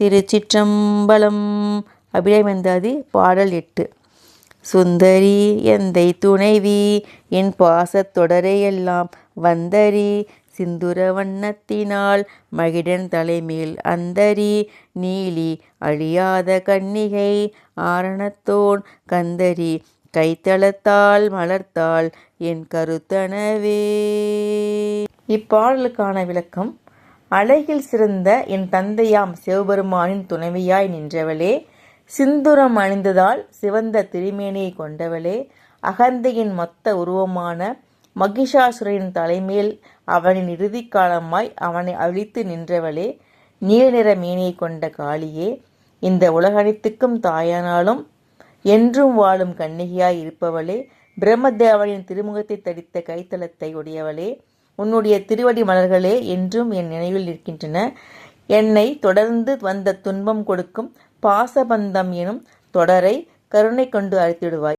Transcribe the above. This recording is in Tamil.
திருச்சிற்றம்பலம். அபிராமந்தாதி பாடல் எட்டு. சுந்தரி எந்தை துணைவி? என் பாசத் தொடரையெல்லாம் வந்தரி. சிந்துர வண்ணத்தினால் மகிடன் தலைமேல் அந்தரி. நீலி அழியாத கன்னிகை ஆரணத்தோன் கந்தரி. கைத்தளத்தால் மலர்த்தாள் என் கருத்தனவே. இப்பாடலுக்கான விளக்கம் அழகில் சிறந்த என் தந்தையாம் சிவபெருமானின் துணைவியாய் நின்றவளே சிந்துரம் அணிந்ததால் சிவந்த திருமேனியை கொண்டவளே அகந்தையின் மொத்த உருவமான மகிஷாசுரனின் தலைமேல் அவனின் இறுதி காலமாய் அவனை அழித்து நின்றவளே நீல நிற மேனியை கொண்ட காளியே இந்த உலகனைத்துக்கும் தாயானாலும் என்றும் வாழும் கன்னிகையாய் இருப்பவளே பிரம்மதேவனின் திருமுகத்தை தடித்த கைத்தலத்தை உடையவளே உன்னுடைய திருவடி மலர்களே என்றும் என் நினைவில் இருக்கின்றன என்னை தொடர்ந்து வந்த துன்பம் கொடுக்கும் பாசபந்தம் எனும் தொடரை கருணை கொண்டு அழைத்திடுவாய்.